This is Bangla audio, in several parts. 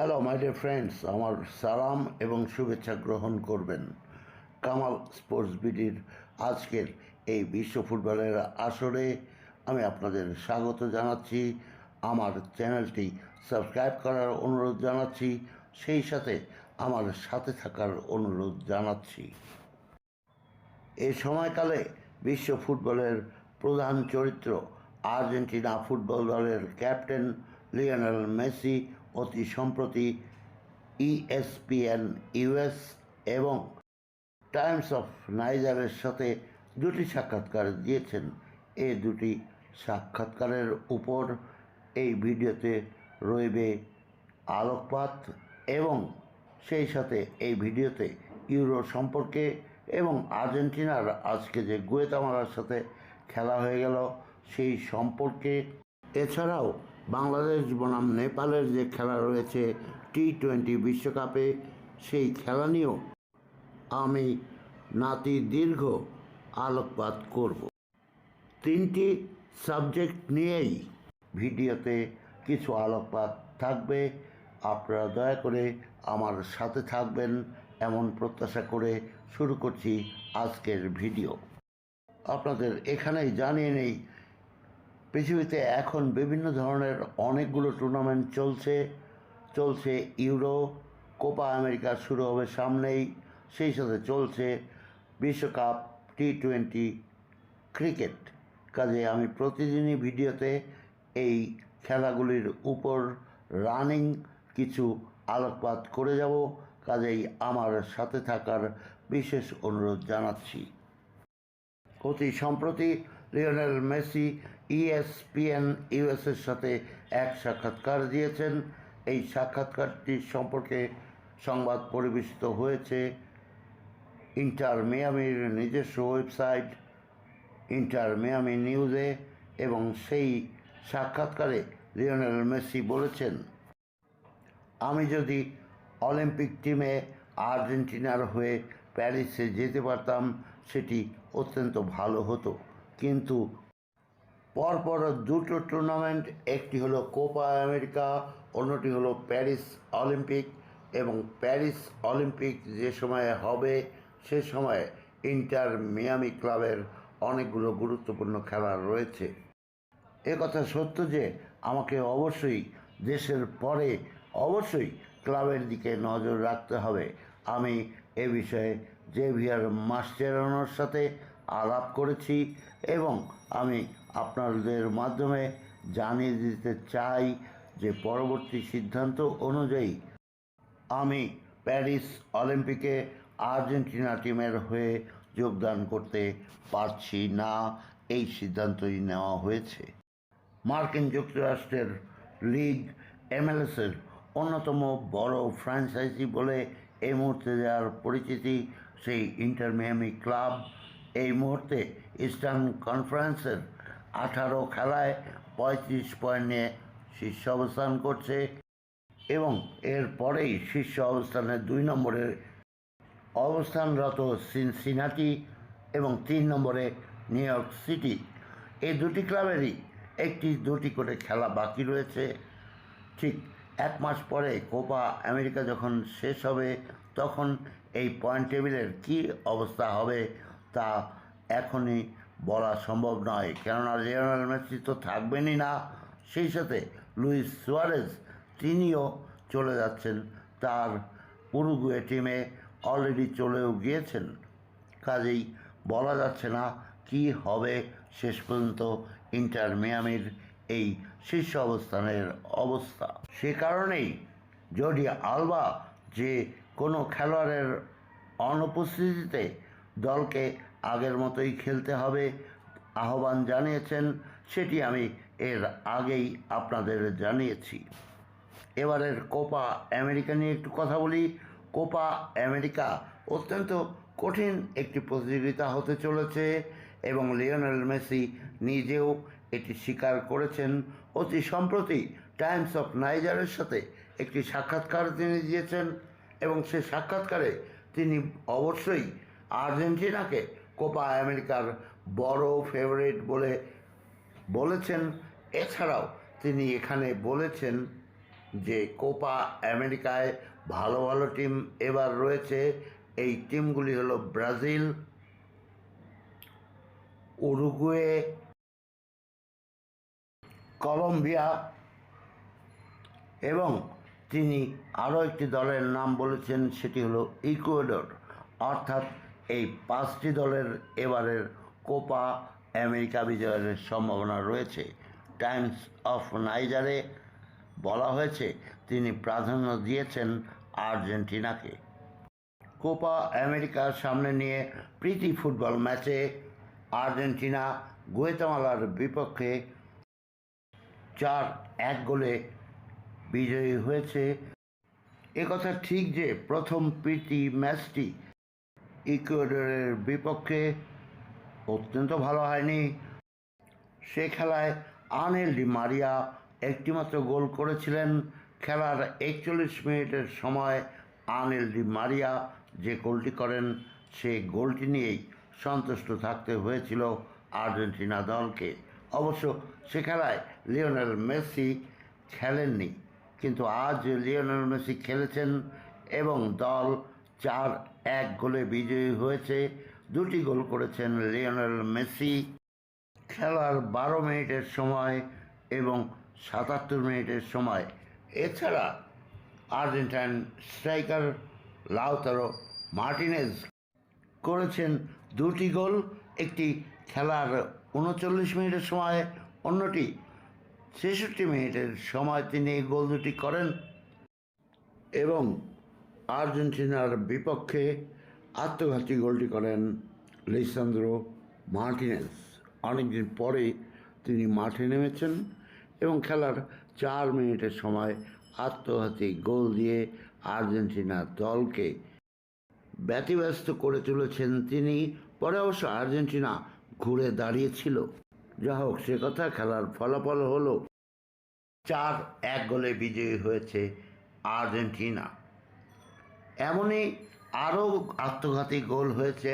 হ্যালো মাই ডিয়ার ফ্রেন্ডস আমার সালাম এবং শুভেচ্ছা গ্রহণ করবেন কামাল স্পোর্টস বিডির আজকের এই বিশ্ব ফুটবলের আসরে আমি আপনাদের স্বাগত জানাচ্ছি। আমার চ্যানেলটি সাবস্ক্রাইব করার অনুরোধ জানাচ্ছি। সেই সাথে আমার সাথে থাকার অনুরোধ জানাচ্ছি। এ সময়কালে বিশ্ব ফুটবলের প্রধান চরিত্র আর্জেন্টিনা ফুটবল দলের ক্যাপ্টেন লিওনেল মেসি অতি সম্প্রতি E ইএসপিএন ইউএস এবং টাইমস অফ নাইজারের সাথে দুটি সাক্ষাৎকার দিয়েছেন। এই দুটি সাক্ষাৎকারের উপর এই ভিডিওতে রইবে আলোকপাত এবং সেই সাথে এই ভিডিওতে ইউরো সম্পর্কে এবং আর্জেন্টিনার আজকে যে গুয়েতামালার সাথে খেলা হয়ে গেল সেই সম্পর্কে। এছাড়াও বাংলাদেশ বনাম নেপালের যে খেলা রয়েছে টি টোয়েন্টি বিশ্বকাপে, সেই খেলা নিয়েও আমি নাতি দীর্ঘ আলোকপাত করব। তিনটি সাবজেক্ট নিয়েই ভিডিওতে কিছু আলোকপাত থাকবে। আপনারা দয়া করে আমার সাথে থাকবেন এমন প্রত্যাশা করে শুরু করছি আজকের ভিডিও। আপনাদের এখানেই জানিয়ে নেই পৃথিবীতে এখন বিভিন্ন ধরনের অনেকগুলো টুর্নামেন্ট চলছে চলছে ইউরো, কোপা আমেরিকা শুরু হবে সামনেই, সেই সাথে চলছে বিশ্বকাপ টি টোয়েন্টি ক্রিকেট। কাজে আমি প্রতিদিনই ভিডিওতে এই খেলাগুলির উপর রানিং কিছু আলোকপাত করে যাব। কাজেই আমার সাথে থাকার বিশেষ অনুরোধ জানাচ্ছি। অতি সম্প্রতি লিওনেল মেসি ইএসপিএন ইউএসের সাথে এক সাক্ষাৎকার দিয়েছেন। এই সাক্ষাৎকারটি সম্পর্কে সংবাদ পরিবেশিত হয়েছে। ইন্টার মিয়ামির নিজস্ব ওয়েবসাইট ইন্টার মিয়ামি নিউজে এবং সেই সাক্ষাৎকারে লিওনেল মেসি বলেছেন, আমি যদি অলিম্পিক টিমে আর্জেন্টিনার হয়ে প্যারিসে যেতে পারতাম, সেটি অত্যন্ত ভালো হতো। কিন্তু পরপর দুটো টুর্নামেন্ট, একটি হলো কোপা আমেরিকা, অন্যটি হলো প্যারিস অলিম্পিক এবং প্যারিস অলিম্পিক যে সময়ে হবে, সে সময়ে ইন্টার মিয়ামি ক্লাবের অনেকগুলো গুরুত্বপূর্ণ খেলা রয়েছে। এ কথা সত্য যে, আমাকে অবশ্যই দেশের পরে অবশ্যই ক্লাবের দিকে নজর রাখতে হবে। আমি এ বিষয়ে জেভিয়ার মাস্টেরানোর সাথে আলাপ করেছি এবং আমি আপনাদের মাধ্যমে জানিয়ে দিতে চাই যে পরবর্তী সিদ্ধান্ত অনুযায়ী আমি প্যারিস অলিম্পিকে আর্জেন্টিনা টিমের হয়ে যোগদান করতে পারছি না। এই সিদ্ধান্তই নেওয়া হয়েছে। মার্কিন যুক্তরাষ্ট্রের লিগ এমএলএসের অন্যতম বড় ফ্র্যাঞ্চাইজি বলে এই মুহূর্তে যার পরিচিতি সেই ইন্টার মিয়ামি ক্লাব। এই মুহূর্তে ইস্টার্ন কনফারেন্সের আঠারো খেলায় পঁয়ত্রিশ পয়েন্ট নিয়ে শীর্ষ অবস্থান করছে এবং এর পরেই শীর্ষ অবস্থানে দুই নম্বরে অবস্থানরত সিনসিনাটি এবং তিন নম্বরে নিউ ইয়র্ক সিটি। এই দুটি ক্লাবেরই একটি দুটি করে খেলা বাকি রয়েছে। ঠিক এক মাস পরে কোপা আমেরিকা যখন শেষ হবে, তখন এই পয়েন্ট টেবিলের কী অবস্থা হবে তা এখনই বলা সম্ভব নয়। কেননা লিওনেল মেসি তো থাকবেনই না। সেই সাথে লুইস সুয়ারেজ, তিনিও চলে যাচ্ছেন। তার উরুগুয়ে টিমে অলরেডি চলেও গিয়েছেন। কাজেই বলা যাচ্ছে না কি হবে শেষ পর্যন্ত ইন্টার মিয়ামির এই শীর্ষ অবস্থানের অবস্থা। সে কারণেই যদি আলবা যে কোনো খেলোয়াড়ের অনুপস্থিতিতে দলকে আগের মতোই খেলতে হবে। আহ্বান জানিয়েছেন, সেটি আমি এর আগেই আপনাদের জানিয়েছি। এবারের কোপা আমেরিকা নিয়ে একটু কথা বলি। কোপা আমেরিকা অত্যন্ত কঠিন একটি প্রতিযোগিতা হতে চলেছে এবং লিওনেল মেসি নিজেও এটি স্বীকার করেছেন। অতি সম্প্রতি টাইমস অফ নাইজারের সাথে একটি সাক্ষাৎকার তিনি দিয়েছেন এবং সে সাক্ষাৎকারে তিনি অবশ্যই আর্জেন্টিনাকে কোপা আমেরিকার বড় ফেভারিট বলে বলেছেন। এছাড়াও তিনি এখানে বলেছেন যে কোপা আমেরিকায় ভালো ভালো টিম এবার রয়েছে। এই টিমগুলি হলো ব্রাজিল, উরুগুয়ে, কলম্বিয়া এবং তিনি আরও একটি দলের নাম বলেছেন, সেটি হলো ইকুয়েডর। অর্থাৎ এই পাঁচটি দলের এবারের কোপা আমেরিকা বিজয়ের সম্ভাবনা রয়েছে। টাইমস অফ নাইজারে বলা হয়েছে, তিনি প্রাধান্য দিয়েছেন আর্জেন্টিনাকে। কোপা আমেরিকার সামনে নিয়ে প্রীতি ফুটবল ম্যাচে আর্জেন্টিনা গুয়েতামালার বিপক্ষে চার এক গোলে বিজয়ী হয়েছে। একথা ঠিক যে প্রথম প্রীতি ম্যাচটি ইকুয়েডরের বিপক্ষে অত্যন্ত ভালো হয়নি। সে খেলায় আনেল ডি মারিয়া একটিমাত্র গোল করেছিলেন। খেলার একচল্লিশ মিনিটের সময় আনেল ডি মারিয়া যে গোলটি করেন সে গোলটি নিয়েই সন্তুষ্ট থাকতে হয়েছিল আর্জেন্টিনা দলকে। অবশ্য সে খেলায় লিওনেল মেসি খেলেননি, কিন্তু আজ লিওনেল মেসি খেলেছেন এবং দল চার এক গোলে বিজয়ী হয়েছে, দুটি গোল করেছেন লিওনেল মেসি। খেলার বারো মিনিটের সময় এবং সাতাত্তর মিনিটের সময়। এছাড়া আর্জেন্টাইন স্ট্রাইকার লাউতারো মার্টিনেজ করেছেন দুটি গোল, একটি খেলার উনচল্লিশ মিনিটের সময়, অন্যটি ছেষট্টি মিনিটের সময় তিনি এই গোল দুটি করেন। এবং আর্জেন্টিনার বিপক্ষে আত্মঘাতী গোলটি করেন লিসান্দ্রো মার্টিনেস। অনেকদিন পরে তিনি মাঠে নেমেছেন এবং খেলার চার মিনিটের সময় আত্মঘাতী গোল দিয়ে আর্জেন্টিনা দলকে ব্যতিব্যস্ত করে তুলেছেন তিনি। পরে অবশ্য আর্জেন্টিনা ঘুরে দাঁড়িয়েছিল। যা হোক, সে কথা খেলার ফলাফল হলো চার এক গোলে বিজয়ী হয়েছে আর্জেন্টিনা। এমনই আরও আত্মঘাতী গোল হয়েছে,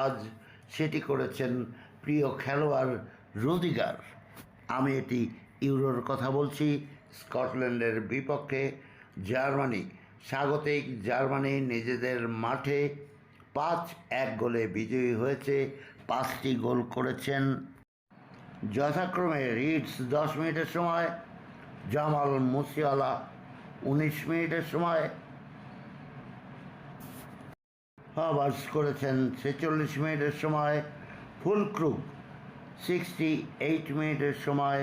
আজ সেটি করেছেন প্রিয় খেলোয়াড় রুদিগার। আমি এটি ইউরোর কথা বলছি, স্কটল্যান্ডের বিপক্ষে। জার্মানি, স্বাগতিক জার্মানি নিজেদের মাঠে পাঁচ এক গোলে বিজয়ী হয়েছে, পাঁচটি গোল করেছেন। যথাক্রমে রিডস দশ মিনিটের সময়, জামাল মুসিওয়ালা উনিশ মিনিটের সময় হাবার্স করেছেন ছেচল্লিশ মিনিটের সময় ফুল ফুলক্রুক সিক্সটি এইট মিনিটের সময়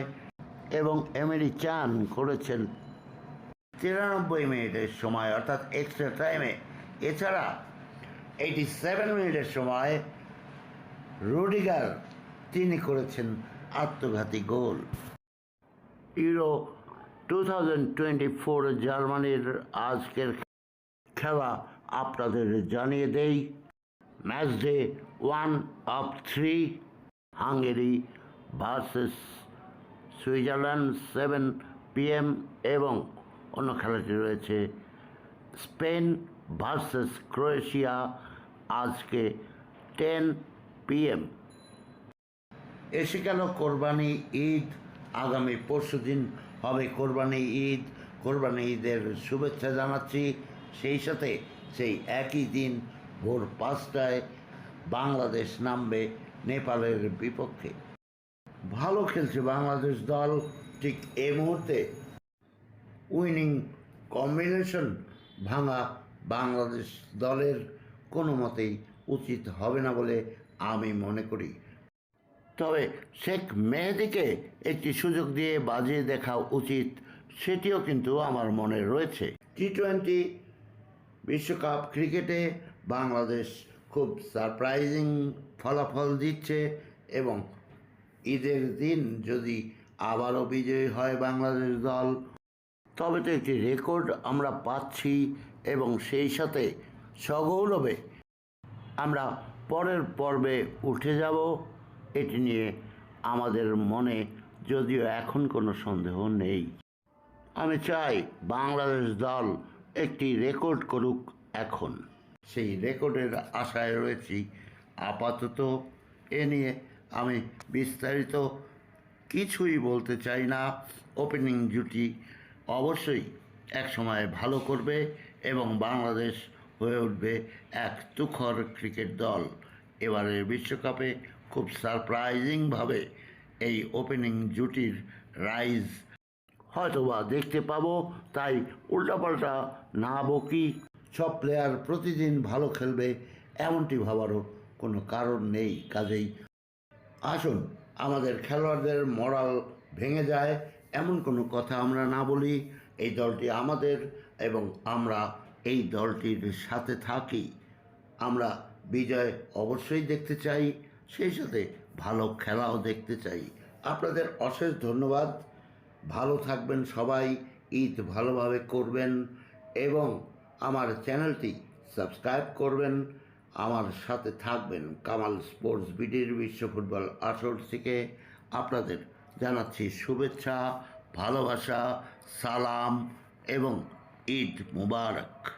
এবং এমেরি চান করেছেন তিরানব্বই মিনিটের সময়, অর্থাৎ এক্সট্রা টাইমে এছাড়া এইটি সেভেন মিনিটের সময় রুডিগার তিনি করেছেন আত্মঘাতী goal. Euro two thousand twenty four জার্মানির আজকের খেলা আপনাদের জানিয়ে দেই match day one of three Hungary versus Switzerland seven PM এবং অন্য খেলাটি রয়েছে স্পেন ভার্সেস ক্রোয়েশিয়া আজকে টেন পিএম এসে গেল কোরবানি ঈদ, আগামী পরশু দিন হবে কোরবানি ঈদ। কোরবানি ঈদের শুভেচ্ছা জানাচ্ছি, সেই সাথে সেই একই দিন ভোর পাঁচটায় বাংলাদেশ নামবে নেপালের বিপক্ষে। ভালো খেলছে বাংলাদেশ দল ঠিক এই মুহূর্তে। উইনিং কম্বিনেশন ভাঙা বাংলাদেশ দলের কোনো মতেই উচিত হবে না বলে আমি মনে করি। তবে শেখ মেহেদিকে একটি সুযোগ দিয়ে বাজিয়ে দেখা উচিত, সেটিও কিন্তু আমার মনে রয়েছে। টি টোয়েন্টি বিশ্বকাপ ক্রিকেটে বাংলাদেশ খুব সারপ্রাইজিং ফলাফল দিচ্ছে এবং ঈদের দিন যদি আবারও বিজয়ী হয় বাংলাদেশ দল, তবে তো একটি রেকর্ড আমরা পাচ্ছি এবং সেই সাথে সগৌরবে আমরা পরের পর্বে উঠে যাব। এটি নিয়ে আমাদের মনে যদিও এখন কোনো সন্দেহ নেই। আমি চাই বাংলাদেশ দল একটি রেকর্ড করুক এখন। সেই রেকর্ডের আশায় রয়েছি আপাতত এ নিয়ে আমি বিস্তারিত কিছুই বলতে চাই না। ওপেনিং জুটি অবশ্যই একসময় ভালো করবে এবং বাংলাদেশ হয়ে উঠবে এক তুখর ক্রিকেট দল। এবারের বিশ্বকাপে খুব সারপ্রাইজিংভাবে এই ওপেনিং জুটির রাইজ হয়তোবা দেখতে পাবো, তাই উল্টাপাল্টা না বকি সব প্লেয়ার প্রতিদিন ভালো খেলবে, এমনটি ভাবারও কোনো কারণ নেই, কাজেই। আসুন, আমাদের খেলোয়াড়দের মরাল ভেঙে যায়, এমন কোনো কথা আমরা না বলি, এই দলটি আমাদের এবং আমরা এই দলটির সাথে থাকি। আমরা বিজয় অবশ্যই দেখতে চাই, সেই সাথে ভালো খেলাও দেখতে চাই। আপনাদের অশেষ ধন্যবাদ। ভালো থাকবেন সবাই, ঈদ ভালোভাবে করবেন এবং আমার চ্যানেলটি সাবস্ক্রাইব করবেন। আমার সাথে থাকবেন কামাল স্পোর্টস বিডির বিশ্ব ফুটবল আসর থেকে। আপনাদের জানাচ্ছি শুভেচ্ছা, ভালোবাসা, সালাম এবং ঈদ মুবারক।